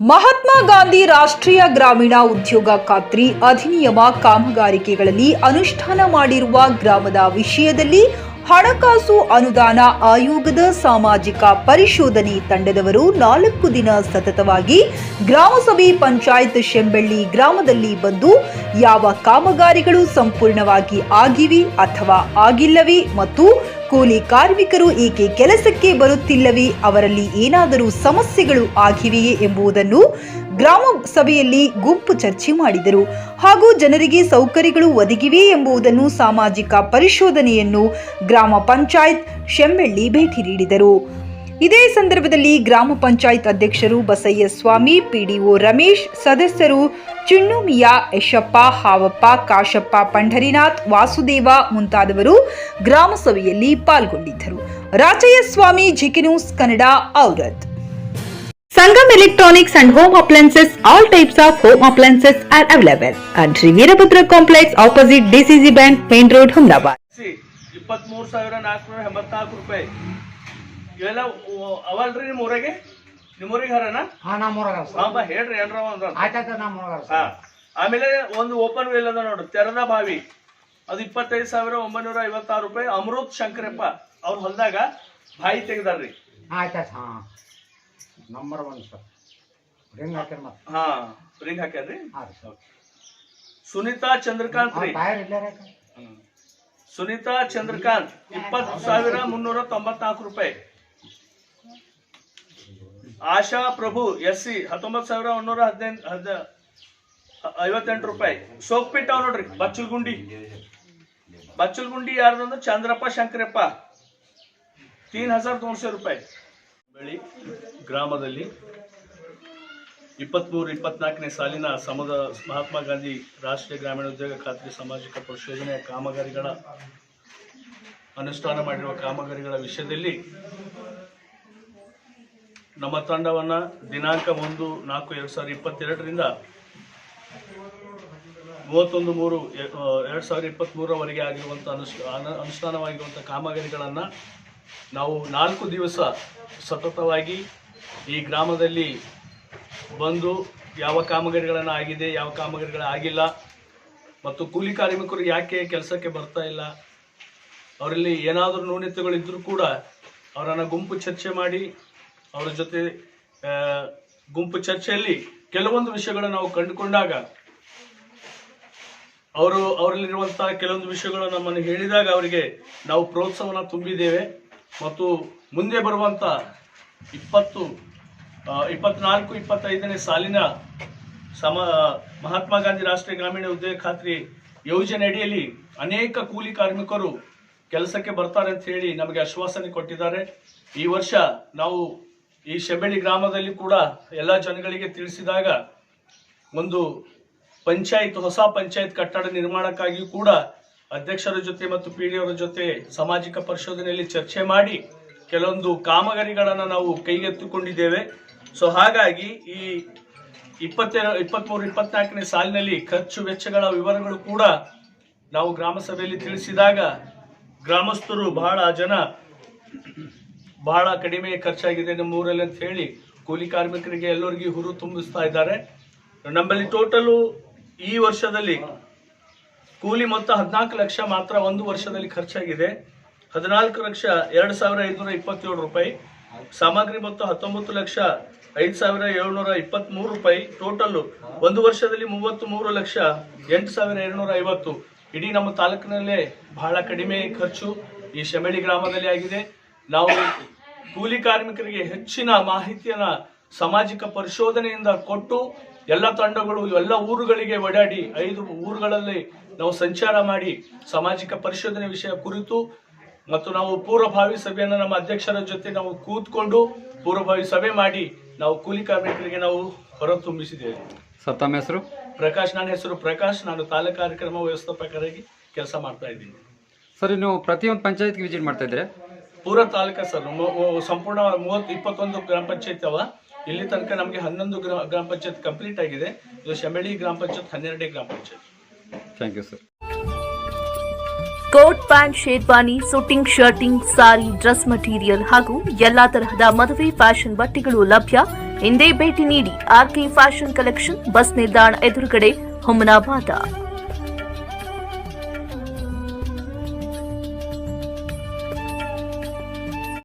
ಮಹಾತ್ಮ ಗಾಂಧಿ ರಾಷ್ಟ್ರೀಯ ಗ್ರಾಮೀಣ ಉದ್ಯೋಗ ಖಾತ್ರಿ ಅಧಿನಿಯಮ ಕಾಮಗಾರಿಕೆಗಳಲ್ಲಿ ಅನುಷ್ಠಾನ ಮಾಡಿರುವ ಗ್ರಾಮದ ವಿಷಯದಲ್ಲಿ ಹಣಕಾಸು ಅನುದಾನ ಆಯೋಗದ ಸಾಮಾಜಿಕ ಪರಿಶೋಧನೆ ತಂಡದವರು ನಾಲ್ಕು ದಿನ ಸತತವಾಗಿ ಗ್ರಾಮಸಭೆ ಪಂಚಾಯತ್ ಶೆಂಬೆಳ್ಳಿ ಗ್ರಾಮದಲ್ಲಿ ಬಂದು ಯಾವ ಕಾಮಗಾರಿಗಳು ಸಂಪೂರ್ಣವಾಗಿ ಆಗಿವೆ ಅಥವಾ ಆಗಿಲ್ಲವೇ ಮತ್ತು ಕೂಲಿ ಕಾರ್ಮಿಕರು ಏಕೆ ಕೆಲಸಕ್ಕೆ ಬರುತ್ತಿಲ್ಲವೇ? ಅವರಲ್ಲಿ ಏನಾದರೂ ಸಮಸ್ಯೆಗಳು ಆಗಿವೆಯೇ ಎಂಬುದನ್ನು ಗ್ರಾಮ ಸಭೆಯಲ್ಲಿ ಗುಂಪು ಚರ್ಚೆ ಮಾಡಿದರು. ಹಾಗೂ ಜನರಿಗೆ ಸೌಕರ್ಯಗಳು ಒದಗಿವೆ ಎಂಬುದನ್ನು ಸಾಮಾಜಿಕ ಪರಿಶೋಧನೆಯನ್ನು ಗ್ರಾಮ ಪಂಚಾಯತ್ ಶೆಂಬೆಳ್ಳಿ ಭೇಟಿ ನೀಡಿದರು. ಇದೇ ಸಂದರ್ಭದಲ್ಲಿ ಗ್ರಾಮ ಪಂಚಾಯತ್ ಅಧ್ಯಕ್ಷರು ಬಸಯ್ಯ ಸ್ವಾಮಿ ಪಿಡಿಒ ರಮೇಶ್, ಸದಸ್ಯರು ಚಿಣ್ಣುಮಿಯ, ಯಶಪ್ಪ, ಹಾವಪ್ಪ, ಕಾಶಪ್ಪ ಪಂಡರಿನಾಥ್ ವಾಸುದೇವ ಮುಂತಾದವರು ಗ್ರಾಮ ಸಭೆಯಲ್ಲಿ ಪಾಲ್ಗೊಂಡಿದ್ದರು. Rajayya Swamy, GK news Kannada, Aurad. Sangam electronics and home appliances, all types of home appliances are available. And ರಿ Veerabhadra complex opposite DCC bank main road Humnabad ಇಪ್ಪತ್ತ್ ಸಾವಿರ ನಾಲ್ಕುನೂರ ರೂಪಾಯಿ. ಇವೆಲ್ಲ ಅವಲ್ರಿ ನಿಮ್ಮ ಊರಾಗೆ? ನಿಮ್ಮ ಊರಿಗೆ ಹರನ? ಹಾ ನಮ್ಮೂರಾಗ ಹಾ ಬಾ ಹೇಳ್ರಿ ಏನ್ರ ಒಂದ್ ಹಾ ಆಮೇಲೆ ಒಂದು ಓಪನ್ ವೇಲ್ ಅದ ನೋಡ್ರಿ ತೆರೆದ ಬಾವಿ. ಅದು ಇಪ್ಪತ್ತೈದು ಸಾವಿರ ಒಂಬೈನೂರ ಐವತ್ತಾರು ರೂಪಾಯಿ ಅಮೃತ್ ಶಂಕರಪ್ಪ ಅವ್ರ ಹೊಲದಾಗ ಬಾಯಿ ತೆಗ್ದಾರ್ರಿ. ಆಯ್ತಾಯ್ತು ಹಾ. ನಂಬರ್ ಒನ್ ಸರ್ ರಿಂಗ್ ಹಾಕ್ಯಾರ ಮತ್ತೆ. ಹಾ ರಿಂಗ್ ಹಾಕ್ಯಾರ್ರಿ. ಹಾಂ ಸರ್ ಸುನೀತಾ ಚಂದ್ರಕಾಂತ್ ರೀ. ಇಲ್ಲೇ ಸುನೀತಾ ಚಂದ್ರಕಾಂತ್ ಇಪ್ಪತ್ತು ಸಾವಿರ ಮುನ್ನೂರ ತೊಂಬತ್ನಾಲ್ಕು ರೂಪಾಯಿ. ಆಶಾ ಪ್ರಭು ಎಸ್ ಸಿ ಹತ್ತೊಂಬತ್ತು ಸಾವಿರ ಒಂದೂರ ಹದಿನೆಂಟು ಹದ ಐವತ್ತೆಂಟು ರೂಪಾಯಿ. ಸೋಕ್ಪಿಟ್ ಅವ್ ನೋಡ್ರಿ, ಬಚ್ಚಲ್ಗುಂಡಿ. ಬಚ್ಚಲ್ಗುಂಡಿ ಯಾರ್ದಂದ್ರೆ ಚಂದ್ರಪ್ಪ ಶಂಕರಪ್ಪ. ತೀನ್ ಹಜಾರ್ ದೋನ್ಸೆ ರೂಪಾಯಿ. ಬೆಳಿ ಗ್ರಾಮದಲ್ಲಿ ಇಪ್ಪತ್ಮೂರು, ಇಪ್ಪತ್ನಾಲ್ಕನೇ ಸಾಲಿನ ಸಮದ ಮಹಾತ್ಮ ಗಾಂಧಿ ರಾಷ್ಟ್ರೀಯ ಗ್ರಾಮೀಣ ಉದ್ಯೋಗ ಖಾತ್ರಿ ಸಾಮಾಜಿಕ ಪರಿಶೋಧನೆಯ ಕಾಮಗಾರಿಗಳ ಅನುಷ್ಠಾನ ಮಾಡಿರುವ ಕಾಮಗಾರಿಗಳ ವಿಷಯದಲ್ಲಿ ನಮ್ಮ ತಂಡವನ್ನು ದಿನಾಂಕ ಒಂದು ನಾಲ್ಕು ಎರಡು ಸಾವಿರದ ಇಪ್ಪತ್ತೆರಡರಿಂದ ಮೂವತ್ತೊಂದು ಮೂರು ಎರಡು ಸಾವಿರದ ಇಪ್ಪತ್ತ್ಮೂರವರೆಗೆ ಆಗಿರುವಂಥ ಅನುಷ್, ಅನು- ಅನುಷ್ಠಾನವಾಗಿರುವಂಥ ಕಾಮಗಾರಿಗಳನ್ನು ನಾವು ನಾಲ್ಕು ದಿವಸ ಸತತವಾಗಿ ಈ ಗ್ರಾಮದಲ್ಲಿ ಬಂದು ಯಾವ ಕಾಮಗಾರಿಗಳನ್ನು ಆಗಿದೆ, ಯಾವ ಕಾಮಗಾರಿಗಳಾಗಿಲ್ಲ ಮತ್ತು ಕೂಲಿ ಕಾರ್ಮಿಕರು ಯಾಕೆ ಕೆಲಸಕ್ಕೆ ಬರ್ತಾ ಇಲ್ಲ, ಅವರಲ್ಲಿ ಏನಾದರೂ ನ್ಯೂನತೆಗಳಿದ್ದರೂ ಕೂಡ ಅವರನ್ನು ಗುಂಪು ಚರ್ಚೆ ಮಾಡಿ ಅವರ ಜೊತೆ ಗುಂಪು ಚರ್ಚೆಯಲ್ಲಿ ಕೆಲವೊಂದು ವಿಷಯಗಳನ್ನು ನಾವು ಕಂಡುಕೊಂಡಾಗ, ಅವರು ಅವರಲ್ಲಿರುವಂತಹ ಕೆಲವೊಂದು ವಿಷಯಗಳು ನಮ್ಮನ್ನು ಹೇಳಿದಾಗ ಅವರಿಗೆ ನಾವು ಪ್ರೋತ್ಸಾಹವನ್ನು ತುಂಬಿದ್ದೇವೆ. ಮತ್ತು ಮುಂದೆ ಬರುವಂತ ಇಪ್ಪತ್ತು ಇಪ್ಪತ್ನಾಲ್ಕು, ಇಪ್ಪತ್ತೈದನೇ ಸಾಲಿನ ಸಮ, ಮಹಾತ್ಮ ಗಾಂಧಿ ರಾಷ್ಟ್ರೀಯ ಗ್ರಾಮೀಣ ಉದ್ಯೋಗ ಖಾತ್ರಿ ಯೋಜನೆ ಅಡಿಯಲ್ಲಿ ಅನೇಕ ಕೂಲಿ ಕಾರ್ಮಿಕರು ಕೆಲಸಕ್ಕೆ ಬರ್ತಾರೆ ಅಂತ ಹೇಳಿ ನಮಗೆ ಆಶ್ವಾಸನೆ ಕೊಟ್ಟಿದ್ದಾರೆ. ಈ ವರ್ಷ ನಾವು ಈ ಶೆಬೆಳಿ ಗ್ರಾಮದಲ್ಲಿ ಕೂಡ ಎಲ್ಲ ಜನಗಳಿಗೆ ತಿಳಿಸಿದಾಗ ಒಂದು ಪಂಚಾಯತ್, ಹೊಸ ಪಂಚಾಯತ್ ಕಟ್ಟಡ ನಿರ್ಮಾಣಕ್ಕಾಗಿ ಕೂಡ ಅಧ್ಯಕ್ಷರ ಜೊತೆ ಮತ್ತು ಪಿ ಅವರ ಜೊತೆ ಸಾಮಾಜಿಕ ಪರಿಶೋಧನೆಯಲ್ಲಿ ಚರ್ಚೆ ಮಾಡಿ ಕೆಲವೊಂದು ಕಾಮಗಾರಿಗಳನ್ನು ನಾವು ಕೈಗೆತ್ತಿಕೊಂಡಿದ್ದೇವೆ. ಸೊ ಹಾಗಾಗಿ ಈ ಇಪ್ಪತ್ತೆರ ಇಪ್ಪತ್ಮೂರು, ಇಪ್ಪತ್ನಾಲ್ಕನೇ ಸಾಲಿನಲ್ಲಿ ಖರ್ಚು ವೆಚ್ಚಗಳ ವಿವರಗಳು ಕೂಡ ನಾವು ಗ್ರಾಮ ಸಭೆಯಲ್ಲಿ ತಿಳಿಸಿದಾಗ ಗ್ರಾಮಸ್ಥರು ಬಹಳ ಜನ ಬಹಳ ಕಡಿಮೆ ಖರ್ಚಾಗಿದೆ ನಮ್ಮ ಊರಲ್ಲಿ ಅಂತ ಹೇಳಿ ಕೂಲಿ ಕಾರ್ಮಿಕರಿಗೆ ಎಲ್ಲರಿಗೂ ಹುರು ತುಂಬಿಸ್ತಾ ಇದ್ದಾರೆ. ನಮ್ಮಲ್ಲಿ ಟೋಟಲು ಈ ವರ್ಷದಲ್ಲಿ ಕೂಲಿ ಮೊತ್ತ ಹದಿನಾಲ್ಕು ಲಕ್ಷ ಮಾತ್ರ ಒಂದು ವರ್ಷದಲ್ಲಿ ಖರ್ಚಾಗಿದೆ. ಹದಿನಾಲ್ಕು ಲಕ್ಷ ಎರಡು ಸಾವಿರ ಐದುನೂರ ಇಪ್ಪತ್ತೇಳು ರೂಪಾಯಿ. ಸಾಮಗ್ರಿ ಮೊತ್ತ ಹತ್ತೊಂಬತ್ತು ಲಕ್ಷ ಐದು ಸಾವಿರ ಏಳ್ನೂರ ಇಪ್ಪತ್ತ್ಮೂರು ರೂಪಾಯಿ. ಟೋಟಲ್ಲು ಒಂದು ವರ್ಷದಲ್ಲಿ ಮೂವತ್ತು ಮೂರು ಲಕ್ಷ ಎಂಟು ಸಾವಿರ ಏಳ್ನೂರ ಐವತ್ತು. ಇಡೀ ನಮ್ಮ ತಾಲೂಕಿನಲ್ಲೇ ಬಹಳ ಕಡಿಮೆ ಖರ್ಚು ಈ ಶೆಮೆಡಿ ಗ್ರಾಮದಲ್ಲಿ ಆಗಿದೆ. ನಾವು ಕೂಲಿ ಕಾರ್ಮಿಕರಿಗೆ ಹೆಚ್ಚಿನ ಮಾಹಿತಿಯನ್ನ ಸಾಮಾಜಿಕ ಪರಿಶೋಧನೆಯಿಂದ ಕೊಟ್ಟು ಎಲ್ಲ ತಂಡಗಳು ಎಲ್ಲ ಊರುಗಳಿಗೆ ಓಡಾಡಿ ಐದು ಊರುಗಳಲ್ಲಿ ನಾವು ಸಂಚಾರ ಮಾಡಿ ಸಾಮಾಜಿಕ ಪರಿಶೋಧನೆ ವಿಷಯ ಕುರಿತು ಮತ್ತು ನಾವು ಪೂರ್ವಭಾವಿ ಸಭೆಯನ್ನು ನಮ್ಮ ಅಧ್ಯಕ್ಷರ ಜೊತೆ ನಾವು ಕೂತ್ಕೊಂಡು ಪೂರ್ವಭಾವಿ ಸಭೆ ಮಾಡಿ ನಾವು ಕೂಲಿ ಕಾರ್ಮಿಕರಿಗೆ ನಾವು ಹೊರತುಂಬಿಸಿದ್ದೇವೆ. ಸರ್ ತಮ್ಮ ಹೆಸರು? ಪ್ರಕಾಶ್ ನನ್ನ ಹೆಸರು ಪ್ರಕಾಶ್. ನಾನು ತಾಲೂಕು ಕಾರ್ಯಕ್ರಮ ವ್ಯವಸ್ಥಾಪಕರಾಗಿ ಕೆಲಸ ಮಾಡ್ತಾ ಇದ್ದೀನಿ. ಸರ್ ನೀವು ಪ್ರತಿಯೊಂದು ಪಂಚಾಯತ್ಗೆ ವಿಸಿಟ್ ಮಾಡ್ತಾ ಇದ್ದೀರಾ? ಪೂರ ತಾಲೂಕ ಸರ್. ಸಂಪೂರ್ಣ ಮೂವತ್ತು ಇಪ್ಪತ್ತೊಂದು ಗ್ರಾಮ ಪಂಚಾಯತ್ ಅವ. ಇಲ್ಲಿ ತನಕ ನಮಗೆ ಹನ್ನೊಂದು ಗ್ರಾ- ಗ್ರಾಮ ಪಂಚಾಯತ್ ಕಂಪ್ಲೀಟ್ ಆಗಿದೆ. ಇದು ಶಮಳಿ ಗ್ರಾಮ ಪಂಚಾಯತ್ ಹನ್ನೆರಡನೇ ಗ್ರಾಮ panchayat. Thank you sir coat pant sherwani suiting shirting sari dress material ಹಾಗೂ ಎಲ್ಲಾ ತರಹದ ಮದುವೆ ಫ್ಯಾಷನ್ ಬಟ್ಟೆಗಳು ಲಭ್ಯ. ಹಿಂದೆ ಭೇಟಿ ನೀಡಿ ಆರ್ಕೆ ಫ್ಯಾಷನ್ ಕಲೆಕ್ಷನ್ ಬಸ್ ನಿಲ್ದಾಣ ಎದುರುಗಡೆ ಹುಮನಾಬಾದ.